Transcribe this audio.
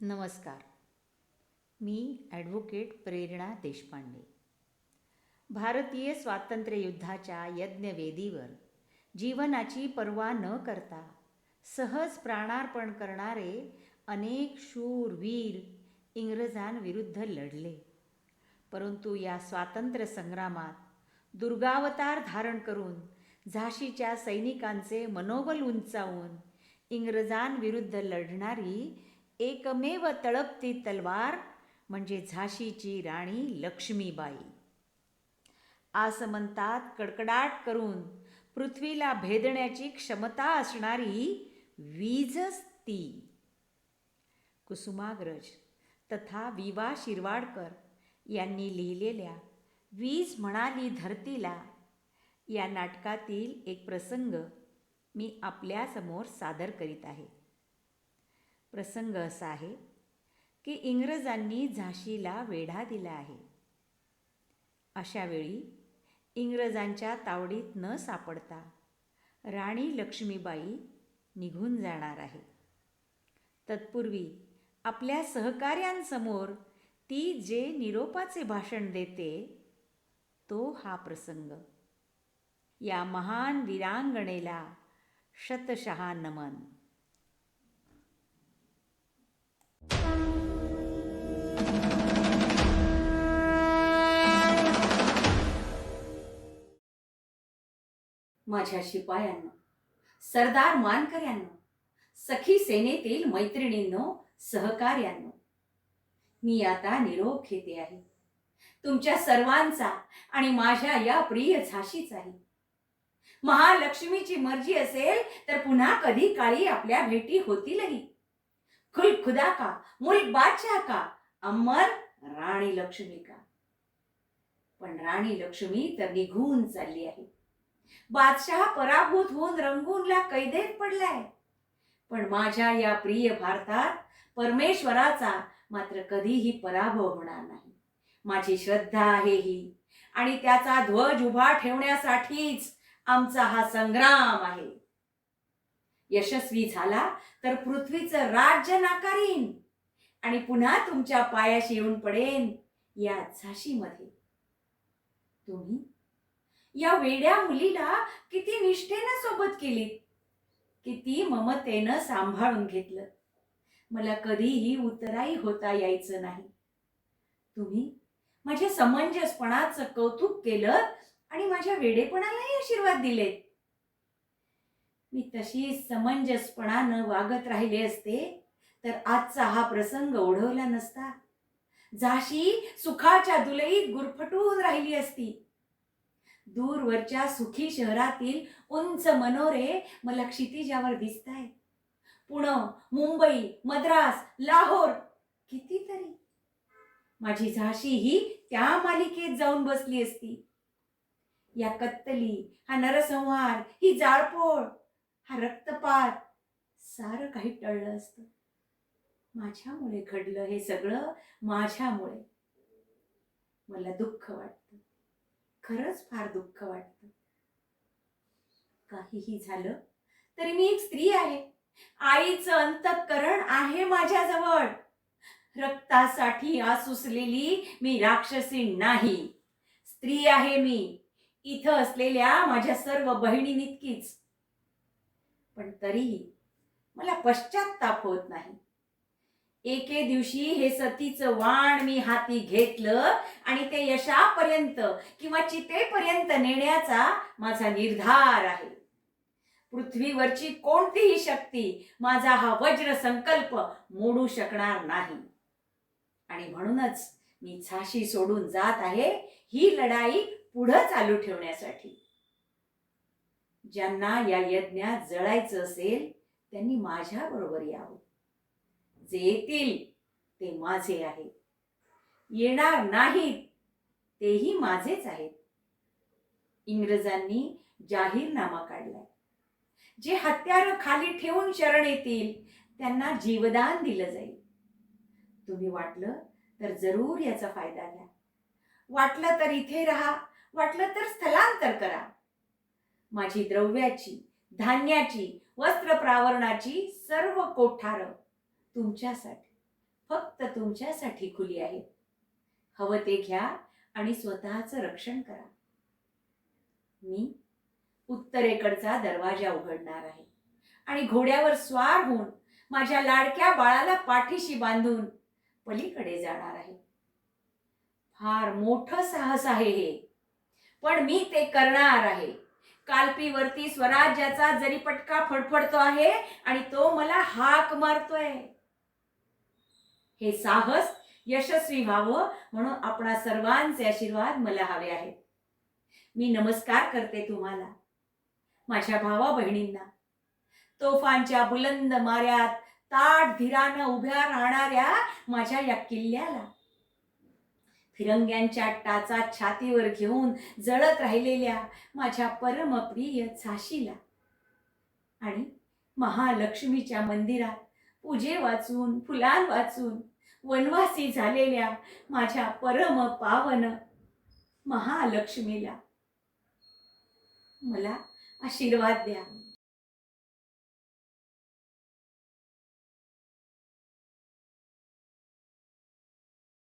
नमस्कार. मी ॲडव्होकेट प्रेरणा देशपांडे. भारतीय स्वातंत्र्ययुद्धाच्या यज्ञवेदीवर जीवनाची पर्वा न करता सहज प्राणार्पण करणारे अनेक शूर वीर इंग्रजांविरुद्ध लढले. परंतु या स्वातंत्र्य संग्रामात दुर्गावतार धारण करून झाशीच्या सैनिकांचे मनोबल उंचावून इंग्रजांविरुद्ध लढणारी एकमेव तळपती तलवार म्हणजे झाशीची राणी लक्ष्मीबाई. आसमंतात कडकडाट करून पृथ्वीला भेदण्याची क्षमता असणारी वीजच ती कुसुमाग्रज तथा विवा शिरवाडकर यांनी लिहिलेल्या वीज म्हणाली धरतीला या नाटकातील एक प्रसंग मी आपल्यासमोर सादर करीत आहे. प्रसंग असा आहे की इंग्रजांनी झाशीला वेढा दिला आहे. अशावेळी इंग्रजांच्या तावडीत न सापडता राणी लक्ष्मीबाई निघून जाणार आहे. तत्पूर्वी आपल्या सहकाऱ्यांसमोर ती जे निरोपाचे भाषण देते तो हा प्रसंग. या महान वीरांगणेला शतशहा नमन माझ्या शिपायांनो सरदार मानकऱ्यांनो सखी सेनेतील मैत्रिणींनो सहकार्यांनो मी आता निरोप घेते आहे. तुमच्या सर्वांचा आणि माझ्या या प्रिय झाशीचा आहे. महालक्ष्मीची मर्जी असेल तर पुन्हा कधी काळी आपल्या भेटी होतीलही. खुल खुदा का मुल्क बादशाह का अमर राणी लक्ष्मी का. पण राणी लक्ष्मी तर निघून चालली आहे. बादशाह पराभूत होऊन रंगूनला कैदेत पडलाय. पण माझ्या या प्रिय भारतात परमेश्वराचा मात्र कधीही पराभव होणार नाही. माझी श्रद्धा आहे ही आणि त्याचा ध्वज उभा ठेवण्यासाठीच आमचा हा संग्राम आहे. यशस्वी झाला तर पृथ्वीचं राज्य नाकारीन आणि पुन्हा तुमच्या पायाशी येऊन पडेन या झाशीमध्ये. तुम्ही या वेड्या मुलीला किती निष्ठेनं सोबत केलीत किती ममतेनं सांभाळून घेतलं. मला कधीही उतराई होता यायचं नाही. तुम्ही माझ्या समंजसपणाचं कौतुक केलं आणि माझ्या वेडेपणालाही आशीर्वाद दिलेत. मी तशी समंजसपणानं वागत राहिले असते तर आजचा हा प्रसंग ओढवला नसता. झाशी सुखाच्या दुलईत गुरफटून राहिली असती. दूरवरच्या सुखी शहरातील उंच मनोरे मला क्षितिजावर दिसत आहेत पुणे मुंबई मद्रास लाहोर कितीतरी. माझी झाशी ही त्या मालिकेत जाऊन बसली असती. या कत्तली हा नरसंहार ही जाळपोळ हा रक्तपात सारं काही टळलं असतं. माझ्यामुळे घडलं हे सगळं माझ्यामुळे. मला दुःख वाटतं. खरंच फार दुःख वाटतं. काहीही झालं तरी मी एक स्त्री आहे. आईचं अंतःकरण आहे माझ्याजवळ. रक्तासाठी आसुसलेली मी राक्षसी नाही. स्त्री आहे मी. इथं असलेल्या माझ्या सर्व बहिणींइतकीच. पण तरीही मला पश्चाताप होत नाही. एके दिवशी हे सतीचं वाण मी हाती घेतलं आणि ते यशापर्यंत किंवा चितेपर्यंत नेण्याचा माझा निर्धार आहे. पृथ्वीवरची कोणतीही शक्ती माझा हा वज्र संकल्प मोडू शकणार नाही. आणि म्हणूनच मी झाशी सोडून जात आहे ही लढाई पुढं चालू ठेवण्यासाठी. ज्यांना या यज्ञात जळायचं असेल त्यांनी माझ्याबरोबर यावं. जे येतील ते माझे आहे येणार नाहीत तेही माझेच आहेत. इंग्रजांनी जाहीरनामा काढलाय. जे हत्यारं खाली ठेवून शरण येतील त्यांना जीवदान दिलं जाईल. तुम्ही वाटलं तर जरूर याचा फायदा घ्या. वाटलं तर इथे राहा वाटलं तर स्थलांतर करा. माझी द्रव्याची धान्याची वस्त्र प्रावरणाची सर्व कोठार तुमच्यासाठी फक्त तुमच्यासाठी खुली आहेत. हवं ते घ्या आणि स्वतःचं रक्षण करा. मी उत्तरेकडचा दरवाजा उघडणार आहे आणि घोड्यावर स्वार होऊन माझ्या लाडक्या बाळाला पाठीशी बांधून पलीकडे जाणार आहे. फार मोठं साहस आहे हे पण मी ते करणार आहे. कालपीवरती स्वराज्याचा जरी पटका फडफडतो आहे आणि तो मला हाक मारतोय. हे साहस यशस्वी व्हावं म्हणून आपणा सर्वांचे आशीर्वाद मला हवे आहेत. मी नमस्कार करते तुम्हाला माझ्या भावा बहिणींना. तोफांच्या बुलंद माऱ्यात ताट धीरानं उभ्या राहणाऱ्या माझ्या या किल्ल्याला. फिरंग्यांच्या टाचा छातीवर घेऊन जळत राहिलेल्या माझ्या परमप्रिय झाशीला. आणि महालक्ष्मीच्या मंदिरात पूजे वाचून फुलां वाचून वनवासी झालेल्या माझ्या परम पावन महालक्ष्मीला. मला आशीर्वाद द्या.